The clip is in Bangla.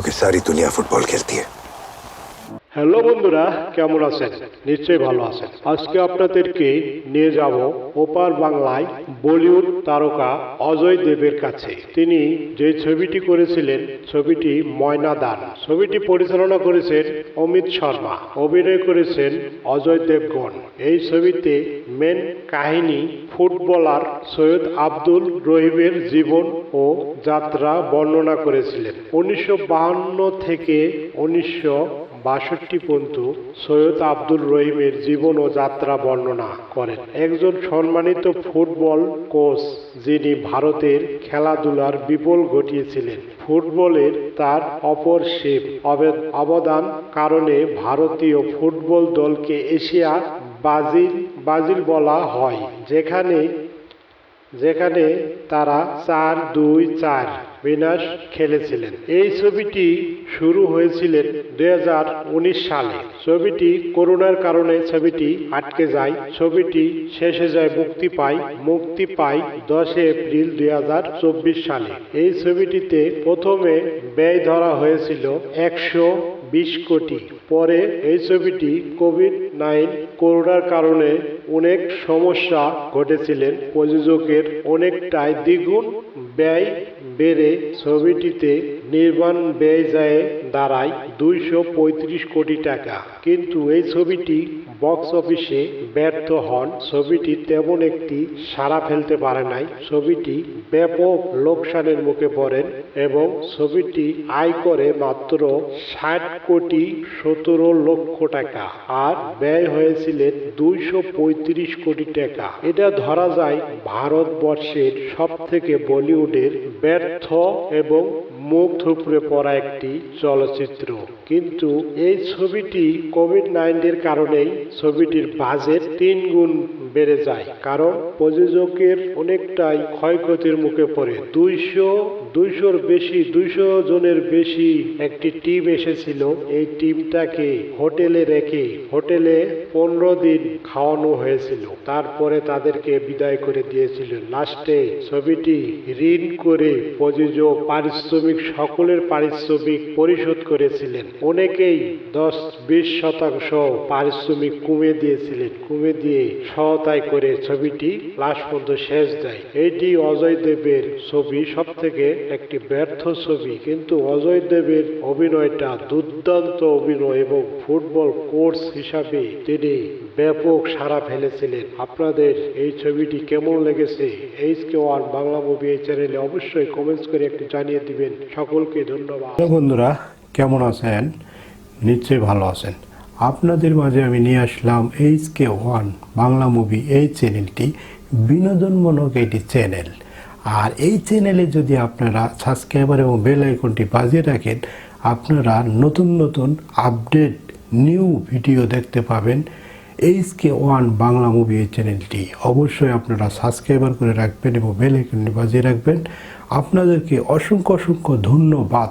कि सारी दुनिया फुटबॉल खेलती है। হ্যালো বন্ধুরা, কেমন আছেন? নিশ্চয়ই ভালো আছেন। আজকে আপনাদেরকে নিয়ে যাব ওপার বাংলায় বলিউড তারকা অজয় দেবের কাছে। তিনি যে ছবিটি করেছিলেন, ছবিটি ময়না ময়নাদান ছবিটি পরিচালনা করেছেন অমিত শর্মা, অভিনয় করেছেন অজয় দেবগণ এই ছবিতে মেন কাহিনী ফুটবলার সৈয়দ আব্দুল রহিমের জীবন ও যাত্রা বর্ণনা করেছিলেন। উনিশশো থেকে উনিশশো বাষট্টি পর্যন্ত সৈয়দ আব্দুল রহিমের জীবন ও যাত্রা বর্ণনা করেন। একজন সম্মানিত ফুটবল কোচ যিনি ভারতের খেলাধুলার বিপুল ঘটিয়েছিলেন। ফুটবলের তার অপর অবে- অবদান কারণে ভারতীয় ফুটবল দলকে এশিয়া ব্রাজিল ব্রাজিল বলা হয়, যেখানে যেখানে তারা চার, দুই, চার বিনাশ খেলেছিলেন। এই ছবিটি শুরু হয়েছিলেন দু হাজার উনিশ সালে। ছবিটি করোনার কারণে ছবিটি আটকে যায়। ছবিটি শেষে যায় মুক্তি পায় মুক্তি পায় দশে এপ্রিল দুই হাজার চব্বিশ সালে। এই ছবিটিতে প্রথমে ব্যয় ধরা হয়েছিল একশো বিশ কোটি। পরে এই ছবিটি কোভিড নাইন করোনার কারণে অনেক সমস্যা ঘটেছিলেন। প্রযোজকের অনেকটাই দ্বিগুণ ব্যয় বেড়ে ছবিটিতে নির্মাণ ব্যয় যায় দাঁড়ায় দুইশো পঁয়ত্রিশ কোটি টাকা। কিন্তু এই ছবিটি বক্স অফিসে ব্যর্থ হন। ছবিটি তেমন একটি সাড়া ফেলতে পারে নাই। ছবিটি ব্যাপক লোকসানের মুখে পড়েন এবং ছবিটি আয় করে মাত্র ষাট কোটি সতেরো লক্ষ টাকা আর ব্যয় হয়েছিলেন দুইশো পঁয়ত্রিশ কোটি টাকা। এটা ধরা যায় ভারতবর্ষের সব থেকে বলিউডের ব্যর্থ এবং মুখ থুপড়ে পড়া একটি চলচ্চিত্র। কিন্তু এই ছবিটি কোভিড নাইন্টিনের কারণেই ছবিটির বাজেট তিন গুণ বেড়ে যায়। কারণ প্রযোজকের অনেকটাই ক্ষয়ক্ষতির মুখে পড়ে। দুইশো, দুইশোর বেশি, দুইশো জনের বেশি একটি টিম এসেছিল। এই টিমটাকে হোটেলে রেখে, হোটেলে পনেরো দিন খাওয়ানো হয়েছিল। তারপরে তাদেরকে বিদায় করে দিয়েছিল। লাস্টে ছবিটি ঋণ করে প্রযোজক পারিশ্রমিক, সকলের পারিশ্রমিক পরিশোধ করেছিলেন। অনেকেই দশ বিশ শতাংশ পারিশ্রমিক কমে দিয়েছিলেন। কমে দিয়ে সহায়তায় করে ছবিটি লাস্ট পর্যন্ত শেষ দেয়। এটি অজয় দেবের ছবি সব থেকে একটি ব্যর্থ ছবি। কিন্তু অজয় দেবের অভিনয়টা দুর্দান্ত অভিনয় এবং ফুটবল কোর্স হিসাবে তিনি ব্যাপক সাড়া ফেলেছিলেন। আপনাদের এই ছবিটি কেমন লেগেছে? H K one Bangla movie এই চ্যানেলে অবশ্যই কমেন্টস করে একটু জানিয়ে দিবেন। সকলকে ধন্যবাদ। বন্ধুরা, কেমন আছেন? নিশ্চয়ই ভালো আছেন। আপনাদের মাঝে আমি নিয়ে আসলাম H K one Bangla movie এই চ্যানেলটি বিনোদনমূলক এটি চ্যানেল আর এই চ্যানেলে যদি আপনারা সাবস্ক্রাইবার এবং বেল আইকনটি বাজিয়ে রাখেন, আপনারা নতুন নতুন আপডেট নিউ ভিডিও দেখতে পাবেন H K one Bangla movie এই চ্যানেলটি অবশ্যই আপনারা সাবস্ক্রাইবার করে রাখবেন এবং বেল আইকনটি বাজিয়ে রাখবেন। আপনাদেরকে অসংখ্য অসংখ্য ধন্যবাদ।